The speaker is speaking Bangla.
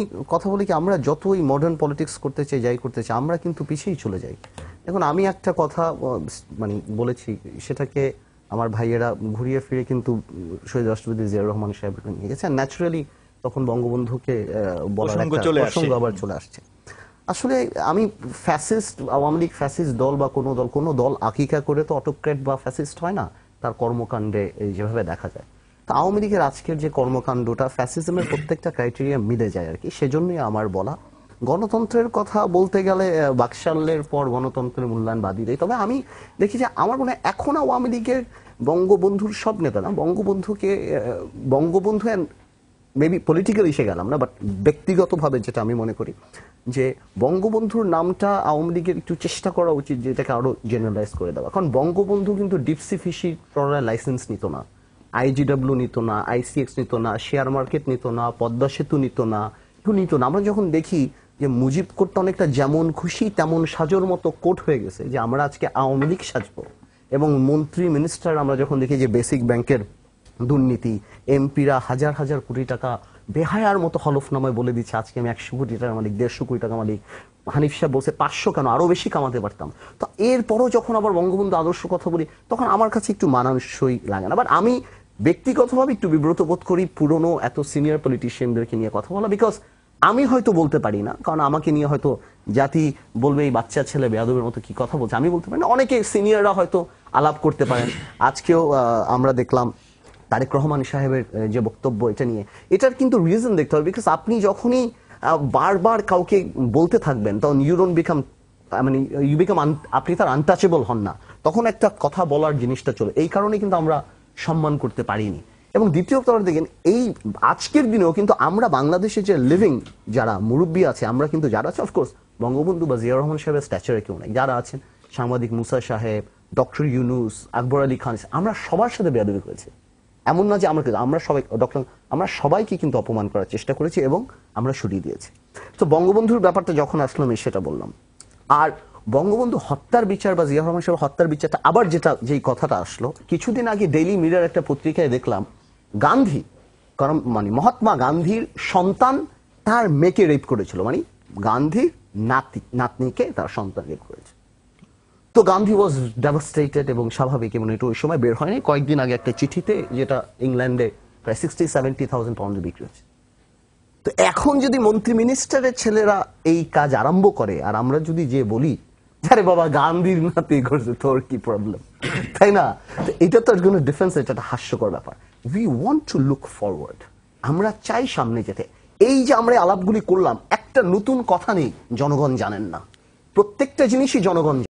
আমি কথা বলি কি আমরা যতই মডার্ন পলিটিক্স করতে চাই যাই করতে চাই আমরা কিন্তু পিছিয়েই চলে যাই। এখন আমি একটা কথা মানে বলেছি সেটাকে আমার ভাইয়েরা ঘুরিয়ে ফিরে কিন্তু শহীদ রাষ্ট্রপতি জিয়াউর রহমান সাহেবকে নিয়ে গেছে ন্যাচারালি তখন বঙ্গবন্ধুকে বলার। প্রসঙ্গ আবার চলে আসছে। আসলে আমি ফ্যাসিস্ট আওয়ামী লীগ ফ্যাসিস্ট দল বা কোনো দল কোনো দল আকিকা করে তো অটোক্রেট বা ফ্যাসিস্ট হয় না তার কর্মকাণ্ডে যেভাবে দেখা যায়। আওয়ামী লীগের আজকের যে কর্মকাণ্ডটা ফ্যাসিজমের প্রত্যেকটা ক্রাইটেরিয়া মিলে যায় আর কি সেজন্যই আমার বলা। গণতন্ত্রের কথা বলতে গেলে আহ, বাকশালের পর গণতন্ত্রের মূল্যায়ন বাদই দেয় তবে আমি দেখি যে আমার মনে হয় এখন আওয়ামী লীগের বঙ্গবন্ধুর সব নেতা না বঙ্গবন্ধুকে বঙ্গবন্ধু and মেবি পলিটিক্যাল এসে গেলাম না বাট ব্যক্তিগতভাবে যেটা আমি মনে করি যে বঙ্গবন্ধুর নামটা আওয়ামী লীগের একটু চেষ্টা করা উচিত যে এটাকে আরও জেনারেলাইজ করে দেওয়া। কারণ বঙ্গবন্ধু কিন্তু ডিপসি ফিশি লাইসেন্স নিত না। আইজিডব্লিউ নিত না আইসিএক্স নিত না, শেয়ার মার্কেট নিত না, পদ্মা সেতু নিত না কেউ নিত না। আমরা যখন দেখি যে মুজিব কোর্টটা অনেকটা যেমন খুশি, তেমন সাজোর মতো কোর্ট হয়ে গেছে যে আমরা আজকে আওয়ামী লীগ সাজবো। এবং মন্ত্রী মিনিস্টার আমরা যখন দেখি যে বেসিক ব্যাংকের দুর্নীতি এমপিরা হাজার হাজার কোটি টাকা বেহায়ার মতো হলফনামায় বলে দিচ্ছে, আজকে আমি একশো কোটি টাকা মালিক, দেড়শো কোটি টাকা মালিক। হানিফ সাহেব বলছে, পাঁচশো কেন? আরও বেশি কামাতে পারতাম। তো এরপরও যখন আবার বঙ্গবন্ধু আদর্শ কথা বলি, তখন আমার কাছে একটু মানানসই লাগে না। বাট আমি ব্যক্তিগতভাবে একটু বিব্রত বোধ করি পুরনো এত সিনিয়র পলিটিশিয়ানদেরকে নিয়ে কথা বলা বিকজ আমি হয়তো বলতে পারি না, কারণ আমাকে নিয়ে হয়তো জাতি বলবে, এই বাচ্চা ছেলে বেয়াদবের মতো কি কথা বলছে? আমি বলতে পারি না। অনেকে সিনিয়ররা হয়তো আলাপ করতে পারেন। আজকেও আমরা দেখলাম তারেক রহমান সাহেবের যে বক্তব্য, এটা নিয়ে। এটার কিন্তু রিজন দেখতে হবে বিকজ আপনি যখনই বারবার কাউকে বলতে থাকবেন, তখন ইউ ডোন্ট বিকাম মানে ইউ বিকাম আপনি তার আনটাচেবল হন না। তখন একটা কথা বলার জিনিসটা চলে। এই কারণে কিন্তু আমরা সম্মান করতে পারিনি। এবং দ্বিতীয় কথা দেখেন, এই আজকের দিনেও কিন্তু আমরা বাংলাদেশে যে লিভিং যারা মুরব্বী আছে, আমরা কিন্তু যারা আছে অফকোর্স বঙ্গবন্ধু বা জিয়া রহমান সাহেবের স্ট্যাচারে কেউ নেই। যারা আছেন, সাংবাদিক মুসা সাহেব ডক্টর ইউনুস, আকবর আলী খান, আমরা সবার সাথে বেয়াদবি করেছি। এমন না যে আমরা আমরা সবাই ডক্টর আমরা সবাইকে কিন্তু অপমান করার চেষ্টা করেছি এবং আমরা সরিয়ে দিয়েছি। তো বঙ্গবন্ধুর ব্যাপারটা যখন আসলো, আমি সেটা বললাম। আর বঙ্গবন্ধু হত্যার বিচার বা জিয়া রহমান সাহেব হত্যার বিচারটা আবার যেটা, যেই কথাটা আসলো, কিছুদিন আগে ডেইলি মিরার একটা পত্রিকায় দেখলাম, গান্ধী, কারণ মানে মহাত্মা গান্ধীর সন্তান তার মেয়েকে রেপ করেছিল মানে গান্ধীর নাতি, নাতনিকে তার সন্তান রেপ করেছে। তো গান্ধী ওয়াজ ডেভাস্টেটেড এবং স্বাভাবিক, এবং এটা ওই সময় বের হয়নি, কয়েকদিন আগে একটা চিঠিতে যেটা ইংল্যান্ডে প্রায় সিক্সটি সেভেন্টি থাউজেন্ড পাউন্ডে বিক্রি হচ্ছে তো এখন যদি মন্ত্রী মিনিস্টারের ছেলেরা এই কাজ আরম্ভ করে, আর আমরা যদি যে বলি আরে বাবা, গান্ধীর নাতি করছে তোর কি প্রবলেম তাই না? এটা তো কোনো ডিফেন্স এটা একটা হাস্যকর ব্যাপার। We want to look forward আমরা চাই সামনে যেতে। এই যে আমরা আলাপগুলি করলাম, একটা নতুন কথা নেই, জনগণ জানেন না। প্রত্যেকটা জিনিসই জনগণ